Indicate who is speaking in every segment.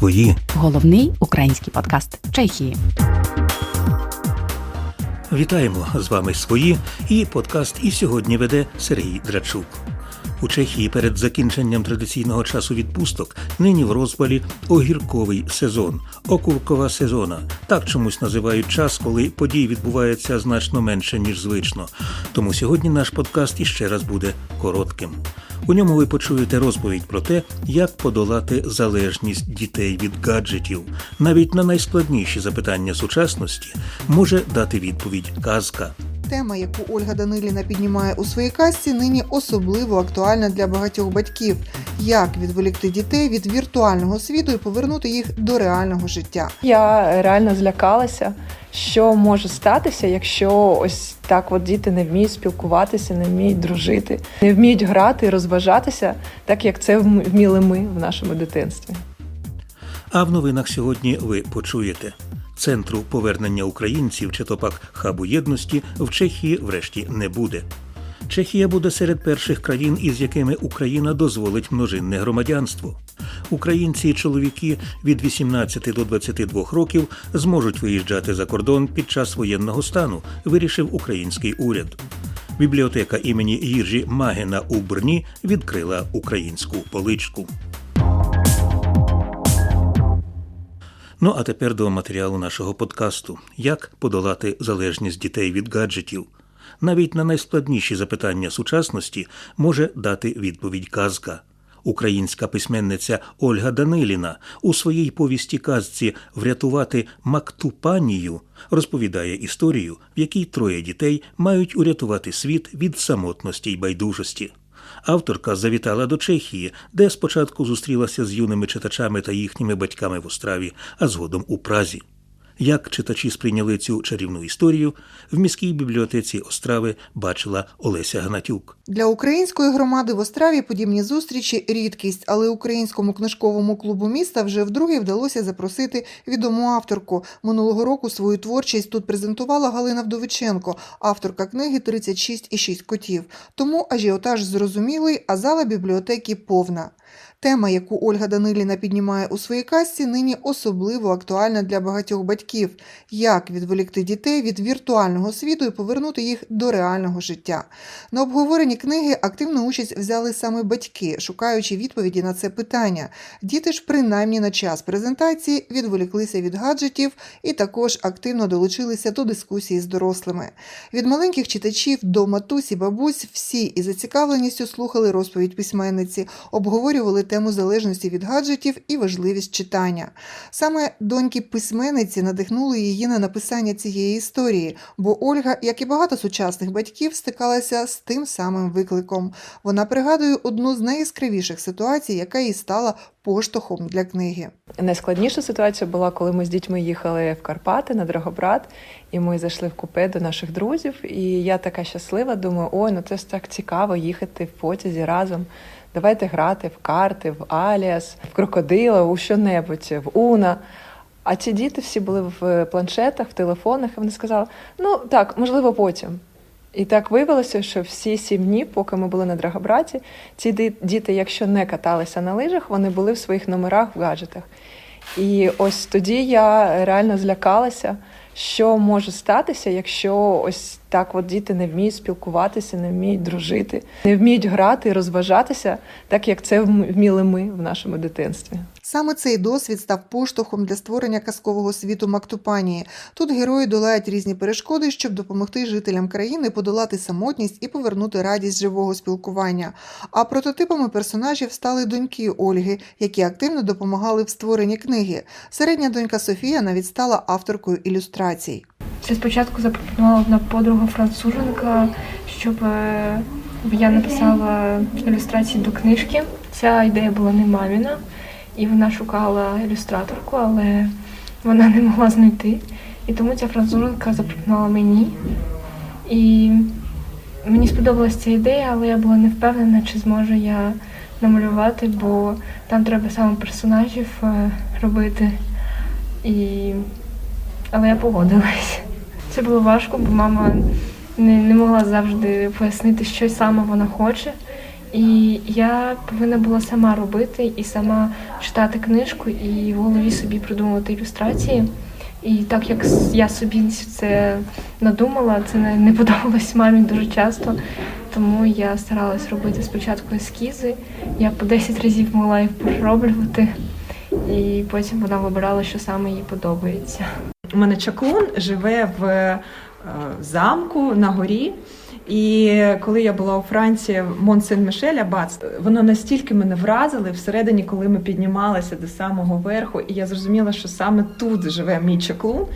Speaker 1: свої.
Speaker 2: Головний український подкаст Чехії.
Speaker 1: Вітаємо з вами свої і подкаст. І сьогодні веде Сергій Драчук. У Чехії перед закінченням традиційного часу відпусток нині в розпалі огірковий сезон, окуркова сезона. Так чомусь називають час, коли подій відбувається значно менше ніж звично. Тому сьогодні наш подкаст іще раз буде коротким. У ньому ви почуєте розповідь про те, як подолати залежність дітей від гаджетів. Навіть на найскладніші запитання сучасності може дати відповідь казка.
Speaker 3: Тема, яку Ольга Даниліна піднімає у своїй касті, нині особливо актуальна для багатьох батьків: як відволікти дітей від віртуального світу і повернути їх до реального життя.
Speaker 4: Я реально злякалася, що може статися, якщо ось так от діти не вміють спілкуватися, не вміють дружити, не вміють грати і розважатися, так як це вміли ми в нашому дитинстві.
Speaker 1: А в новинах сьогодні ви почуєте. Центру повернення українців чи то пак хабу єдності в Чехії врешті не буде. Чехія буде серед перших країн, із якими Україна дозволить множинне громадянство. Українці і чоловіки від 18 до 22 років зможуть виїжджати за кордон під час воєнного стану, вирішив український уряд. Бібліотека імені Їржі Магена у Брні відкрила українську поличку. Ну а тепер до матеріалу нашого подкасту: як подолати залежність дітей від гаджетів. Навіть на найскладніші запитання сучасності може дати відповідь казка. Українська письменниця Ольга Даниліна у своїй повісті казці Врятувати Мактупанію розповідає історію, в якій троє дітей мають урятувати світ від самотності й байдужості. Авторка завітала до Чехії, де спочатку зустрілася з юними читачами та їхніми батьками в Остраві, а згодом у Празі. Як читачі сприйняли цю чарівну історію, в міській бібліотеці Острави бачила Олеся Гнатюк.
Speaker 3: Для української громади в Остраві подібні зустрічі рідкість, але українському книжковому клубу міста вже вдруге вдалося запросити відому авторку. Минулого року свою творчість тут презентувала Галина Вдовиченко, авторка книги «36 і 6 котів. Тому ажіотаж зрозумілий, а зала бібліотеки повна. Тема, яку Ольга Даниліна піднімає у своїй касті, нині особливо актуальна для багатьох батьків: як відволікти дітей від віртуального світу і повернути їх до реального життя. На обговоренні книги активну участь взяли саме батьки, шукаючи відповіді на це питання. Діти ж, принаймні на час презентації, відволіклися від гаджетів і також активно долучилися до дискусії з дорослими. Від маленьких читачів до матусі, бабусь всі із зацікавленістю слухали розповідь письменниці, обговорювали тему залежності від гаджетів і важливість читання. Саме доньки письменниці надихнули її на написання цієї історії, бо Ольга, як і багато сучасних батьків, стикалася з тим самим викликом. Вона пригадує одну з найяскравіших ситуацій, яка їй стала поштовхом для книги.
Speaker 4: Найскладніша ситуація була, коли ми з дітьми їхали в Карпати на Драгобрат, і ми зайшли в купе до наших друзів. І я така щаслива, думаю, ой, ну це ж так цікаво їхати в потязі разом. Давайте грати в карти, в Аліас, в крокодила, у що-небудь, в Уна. А ці діти всі були в планшетах, в телефонах, і вони сказали: ну так, можливо, потім. І так виявилося, що всі сім днів, поки ми були на Драгобраті, ці діти, якщо не каталися на лижах, вони були в своїх номерах в гаджетах. І ось тоді я реально злякалася, що може статися, якщо ось так от діти не вміють спілкуватися, не вміють дружити, не вміють грати розважатися, так як це вміли ми в нашому дитинстві.
Speaker 3: Саме цей досвід став поштовхом для створення казкового світу Мактупанії. Тут герої долають різні перешкоди, щоб допомогти жителям країни подолати самотність і повернути радість живого спілкування. А прототипами персонажів стали доньки Ольги, які активно допомагали в створенні книги. Середня донька Софія навіть стала авторкою ілюстрацій.
Speaker 5: Це спочатку запропонувала одна подруга француженка, щоб е, я написала ілюстрації до книжки. Ця ідея була не маміна, і вона шукала ілюстраторку, але вона не могла знайти. І тому ця француженка запропонувала мені. І мені сподобалася ця ідея, але я була не впевнена, чи зможу я намалювати, бо там треба саме персонажів е, робити. І... Але я погодилась. Це було важко, бо мама не не могла завжди пояснити, що саме вона хоче. І я повинна була сама робити і сама читати книжку і в голові собі придумувати ілюстрації. І так як я собі це надумала, це не, подобалось мамі дуже часто. Тому я старалась робити спочатку ескізи. Я по 10 разів могла їх пророблювати, і потім вона вибирала, що саме їй подобається.
Speaker 6: У мене чаклун живе в е, замку на горі. І коли я була у Франції Монсен Мон-Сен-Мішель, аббатство, воно настільки мене вразило всередині, коли ми піднімалися до самого верху, і я зрозуміла, що саме тут живе мій чаклун.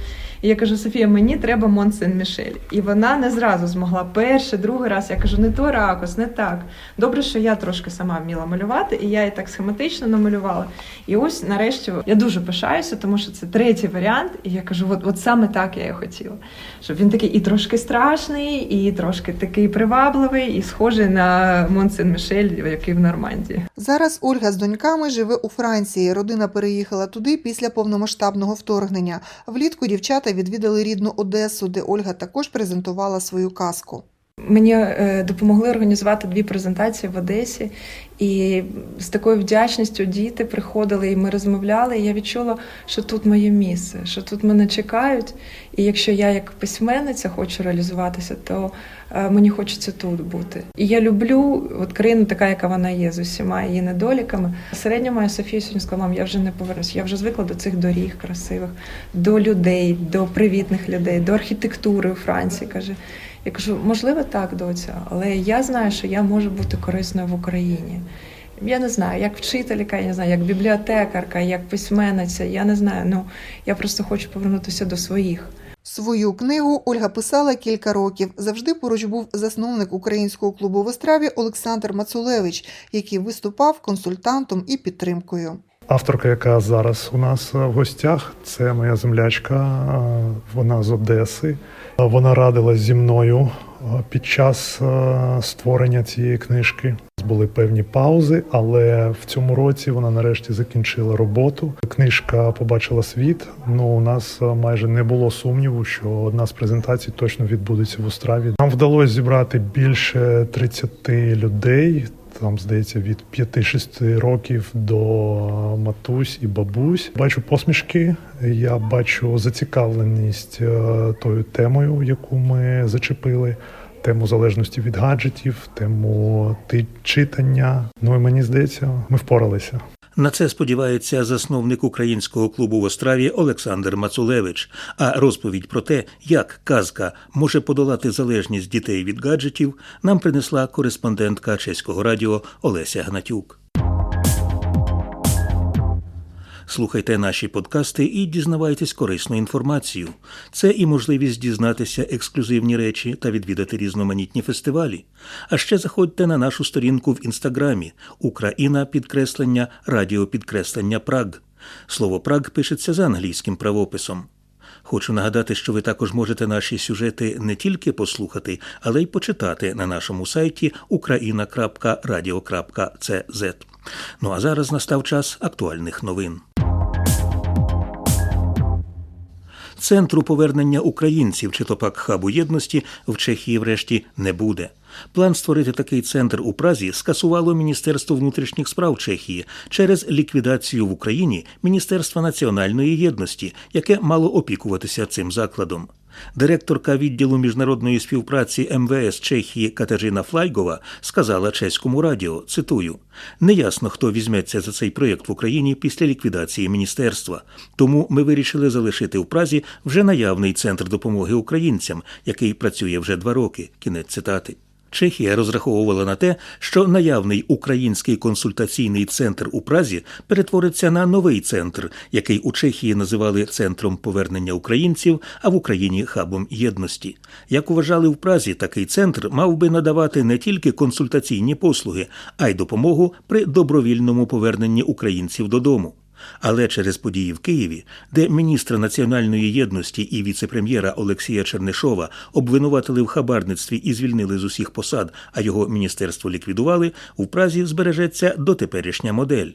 Speaker 6: І я кажу, Софія, мені треба Мон-Сен-Мішель. І вона не зразу змогла перший, другий раз. Я кажу, не то ракус, не так. Добре, що я трошки сама вміла малювати, і я її так схематично намалювала. І ось нарешті я дуже пишаюся, тому що це третій варіант. І я кажу, от, от саме так я і хотіла. Щоб він такий і трошки страшний, і трошки такий привабливий, і схожий на Мон-Сен-Мішель, який в Нормандії.
Speaker 3: Зараз Ольга з доньками живе у Франції. Родина переїхала туди після повномасштабного вторгнення. Влітку дівчата відвідали рідну Одесу, де Ольга також презентувала свою казку.
Speaker 4: Мені е, допомогли організувати дві презентації в Одесі, і з такою вдячністю діти приходили, і ми розмовляли. І я відчула, що тут моє місце, що тут мене чекають. І якщо я як письменниця хочу реалізуватися, то е, мені хочеться тут бути. І я люблю от країну, така, яка вона є, з усіма її недоліками. Середня моя Софія сьогодні сказала, я вже не повернусь. Я вже звикла до цих доріг красивих, до людей, до привітних людей, до архітектури у Франції. каже. Я кажу, можливо, так, доця, але я знаю, що я можу бути корисною в Україні. Я не знаю, як вчителька, я не знаю, як бібліотекарка, як письменниця. Я не знаю. Ну я просто хочу повернутися до своїх.
Speaker 3: Свою книгу Ольга писала кілька років. Завжди поруч був засновник українського клубу в Остраві Олександр Мацулевич, який виступав консультантом і підтримкою.
Speaker 7: Авторка, яка зараз у нас в гостях, це моя землячка. е, Вона з Одеси. Е, Вона радилась зі мною е, під час е, створення цієї книжки. Були певні паузи, але в цьому році вона нарешті закінчила роботу. Книжка побачила світ. Ну у нас е, майже не було сумніву, що одна з презентацій точно відбудеться в Остраві. Нам вдалося зібрати більше 30 людей там, здається, від 5-6 років до матусь і бабусь. Бачу посмішки, я бачу зацікавленість е, тою темою, яку ми зачепили. Тему залежності від гаджетів, тему читання. Ну і мені здається, ми впоралися.
Speaker 1: На це сподівається засновник українського клубу в Остраві Олександр Мацулевич. А розповідь про те, як казка може подолати залежність дітей від гаджетів, нам принесла кореспондентка чеського радіо Олеся Гнатюк. Слухайте наші подкасти і дізнавайтесь корисну інформацію. Це і можливість дізнатися ексклюзивні речі та відвідати різноманітні фестивалі. А ще заходьте на нашу сторінку в інстаграмі Україна підкреслення Радіо підкреслення Праг. Слово Праг пишеться за англійським правописом. Хочу нагадати, що ви також можете наші сюжети не тільки послухати, але й почитати на нашому сайті ukraina.radio.cz. Ну а зараз настав час актуальних новин. Центру повернення українців чи то пак хабу єдності в Чехії врешті не буде. План створити такий центр у Празі скасувало Міністерство внутрішніх справ Чехії через ліквідацію в Україні Міністерства національної єдності, яке мало опікуватися цим закладом. Директорка відділу міжнародної співпраці МВС Чехії Катерина Флайгова сказала чеському радіо: цитую: неясно, хто візьметься за цей проєкт в Україні після ліквідації міністерства. Тому ми вирішили залишити в Празі вже наявний центр допомоги українцям, який працює вже два роки. Кінець цитати. Чехія розраховувала на те, що наявний український консультаційний центр у Празі перетвориться на новий центр, який у Чехії називали центром повернення українців, а в Україні хабом єдності. Як вважали в Празі, такий центр мав би надавати не тільки консультаційні послуги, а й допомогу при добровільному поверненні українців додому. Але через події в Києві, де міністра національної єдності і віце-прем'єра Олексія Чернишова обвинуватили в хабарництві і звільнили з усіх посад, а його міністерство ліквідували, у Празі збережеться дотеперішня модель.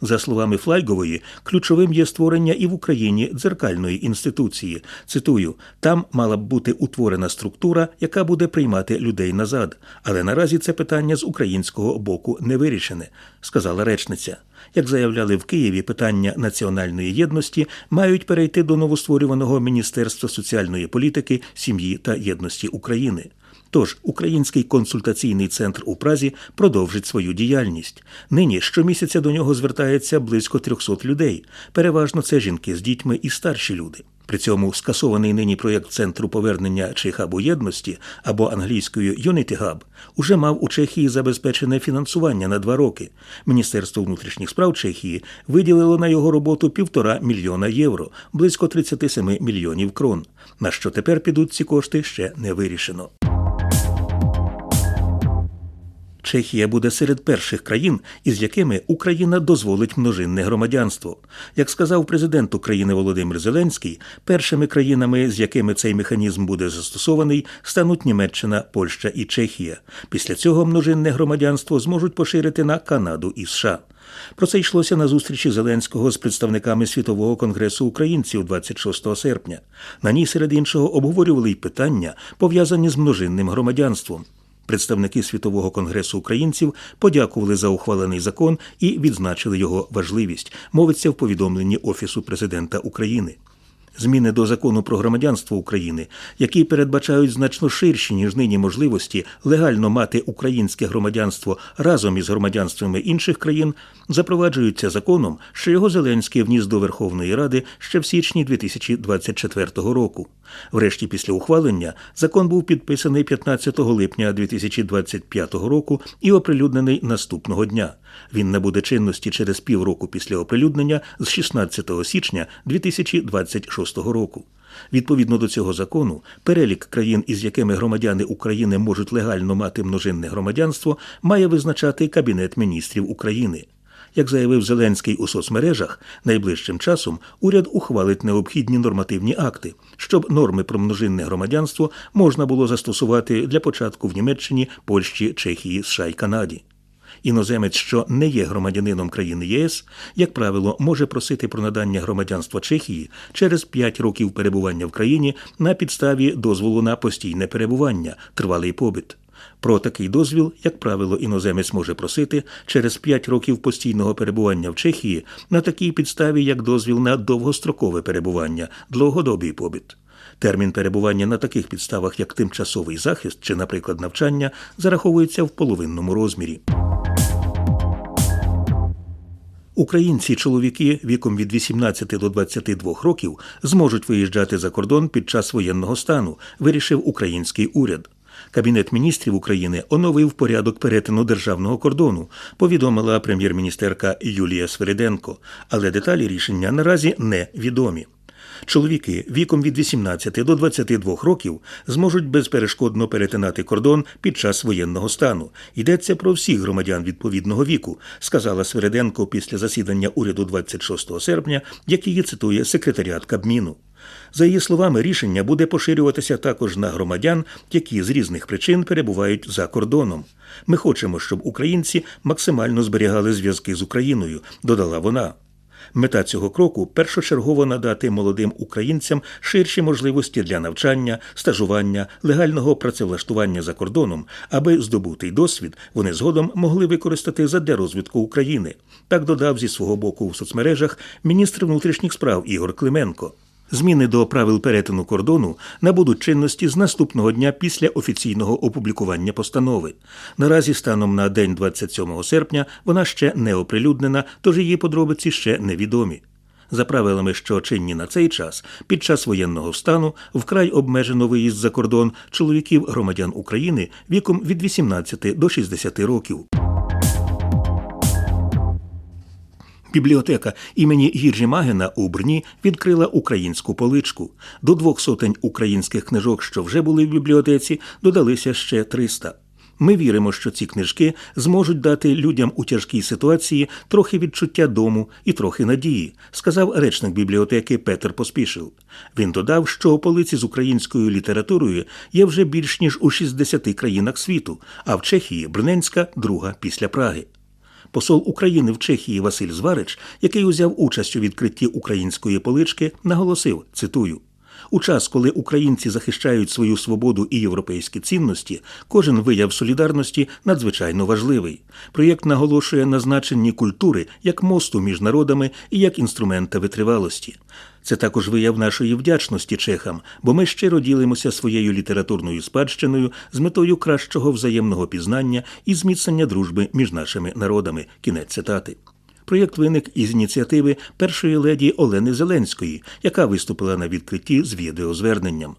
Speaker 1: За словами Флайгової, ключовим є створення і в Україні дзеркальної інституції. Цитую: там мала б бути утворена структура, яка буде приймати людей назад. Але наразі це питання з українського боку не вирішене, сказала речниця. Як заявляли в Києві, питання національної єдності мають перейти до новостворюваного Міністерства соціальної політики, сім'ї та єдності України. Тож Український консультаційний центр у Празі продовжить свою діяльність. Нині щомісяця до нього звертається близько 300 людей. Переважно це жінки з дітьми і старші люди. При цьому скасований нині проєкт центру повернення чи хабу єдності або англійською Unity Hub уже мав у Чехії забезпечене фінансування на два роки. Міністерство внутрішніх справ Чехії виділило на його роботу півтора мільйона євро, близько 37 мільйонів крон. На що тепер підуть ці кошти ще не вирішено. Чехія буде серед перших країн, із якими Україна дозволить множинне громадянство. Як сказав президент України Володимир Зеленський, першими країнами, з якими цей механізм буде застосований, стануть Німеччина, Польща і Чехія. Після цього множинне громадянство зможуть поширити на Канаду і США. Про це йшлося на зустрічі Зеленського з представниками Світового конгресу українців 26 серпня. На ній, серед іншого, обговорювали й питання, пов'язані з множинним громадянством. Представники Світового конгресу українців подякували за ухвалений закон і відзначили його важливість, мовиться в повідомленні Офісу президента України. Зміни до закону про громадянство України, які передбачають значно ширші ніж нині можливості легально мати українське громадянство разом із громадянствами інших країн, запроваджуються законом, що його Зеленський вніс до Верховної Ради ще в січні 2024 року. Врешті, після ухвалення, закон був підписаний 15 липня 2025 року і оприлюднений наступного дня. Він набуде чинності через півроку після оприлюднення з 16 січня 2026 року. Відповідно до цього закону, перелік країн, із якими громадяни України можуть легально мати множинне громадянство, має визначати Кабінет міністрів України. Як заявив Зеленський у соцмережах, найближчим часом уряд ухвалить необхідні нормативні акти, щоб норми про множинне громадянство можна було застосувати для початку в Німеччині, Польщі, Чехії, США й Канаді. Іноземець, що не є громадянином країни ЄС, як правило, може просити про надання громадянства Чехії через 5 років перебування в країні на підставі дозволу на постійне перебування, тривалий побит. Про такий дозвіл, як правило, іноземець може просити через 5 років постійного перебування в Чехії на такій підставі, як дозвіл на довгострокове перебування, довгодобій побит. Термін перебування на таких підставах, як тимчасовий захист чи, наприклад, навчання, зараховується в половинному розмірі. Українці чоловіки віком від 18 до 22 років зможуть виїжджати за кордон під час воєнного стану, вирішив український уряд. Кабінет міністрів України оновив порядок перетину державного кордону, повідомила прем'єр-міністерка Юлія Свериденко, але деталі рішення наразі не відомі. Чоловіки віком від 18 до 22 років зможуть безперешкодно перетинати кордон під час воєнного стану. Йдеться про всіх громадян відповідного віку, сказала Свереденко після засідання уряду 26 серпня, як її цитує секретаріат Кабміну. За її словами, рішення буде поширюватися також на громадян, які з різних причин перебувають за кордоном. Ми хочемо, щоб українці максимально зберігали зв'язки з Україною, додала вона. Мета цього кроку першочергово надати молодим українцям ширші можливості для навчання, стажування, легального працевлаштування за кордоном, аби здобутий досвід вони згодом могли використати задля розвитку України. Так додав зі свого боку в соцмережах міністр внутрішніх справ Ігор Клименко. Зміни до правил перетину кордону набудуть чинності з наступного дня після офіційного опублікування постанови. Наразі, станом на день 27 серпня, вона ще не оприлюднена, тож її подробиці ще невідомі. За правилами, що чинні на цей час, під час воєнного стану вкрай обмежено виїзд за кордон чоловіків громадян України віком від 18 до 60 років. Бібліотека імені Гіржі Магена у Брні відкрила українську поличку. До двох сотень українських книжок, що вже були в бібліотеці, додалися ще 300. Ми віримо, що ці книжки зможуть дати людям у тяжкій ситуації трохи відчуття дому і трохи надії, сказав речник бібліотеки Петер Поспішил. Він додав, що полиці з українською літературою є вже більш ніж у 60 країнах світу, а в Чехії Брненська друга після Праги. Посол України в Чехії Василь Зварич, який узяв участь у відкритті української полички, наголосив: цитую. У час, коли українці захищають свою свободу і європейські цінності, кожен вияв солідарності надзвичайно важливий. Проєкт наголошує на значенні культури як мосту між народами і як інструмента витривалості. Це також вияв нашої вдячності чехам, бо ми щиро ділимося своєю літературною спадщиною з метою кращого взаємного пізнання і зміцнення дружби між нашими народами. Кінець цитати. Проєкт виник із ініціативи першої леді Олени Зеленської, яка виступила на відкритті з відеозверненням.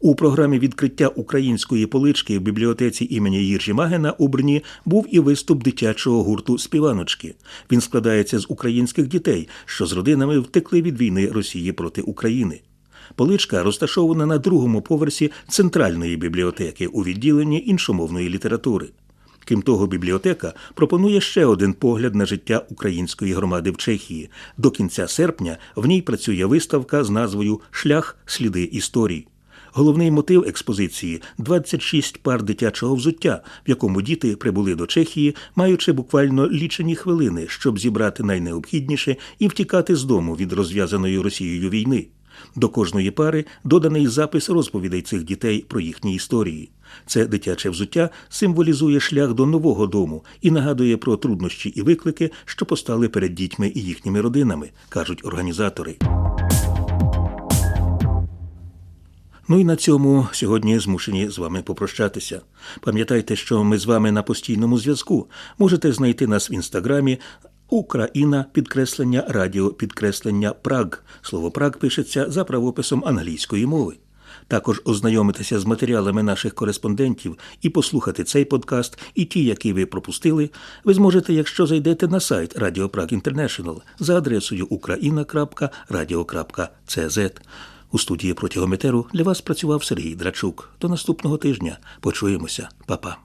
Speaker 1: У програмі відкриття української полички в бібліотеці імені Їржі Магена у Брні був і виступ дитячого гурту Співаночки. Він складається з українських дітей, що з родинами втекли від війни Росії проти України. Поличка розташована на другому поверсі центральної бібліотеки у відділенні іншомовної літератури. Крім того, бібліотека пропонує ще один погляд на життя української громади в Чехії. До кінця серпня в ній працює виставка з назвою Шлях сліди історій. Головний мотив експозиції 26 пар дитячого взуття, в якому діти прибули до Чехії, маючи буквально лічені хвилини, щоб зібрати найнеобхідніше і втікати з дому від розв'язаної Росією війни. До кожної пари доданий запис розповідей цих дітей про їхні історії. Це дитяче взуття символізує шлях до нового дому і нагадує про труднощі і виклики, що постали перед дітьми і їхніми родинами, кажуть організатори. Ну і на цьому сьогодні змушені з вами попрощатися. Пам'ятайте, що ми з вами на постійному зв'язку. Можете знайти нас в інстаграмі. Україна підкреслення радіо підкреслення Праг. Слово Праг пишеться за правописом англійської мови. Також ознайомитися з матеріалами наших кореспондентів і послухати цей подкаст, і ті, які ви пропустили, ви зможете, якщо зайдете на сайт Radio Prague International за адресою ukraina.radio.cz. У студії протягом етеру для вас працював Сергій Драчук. До наступного тижня. Почуємося, Па-па.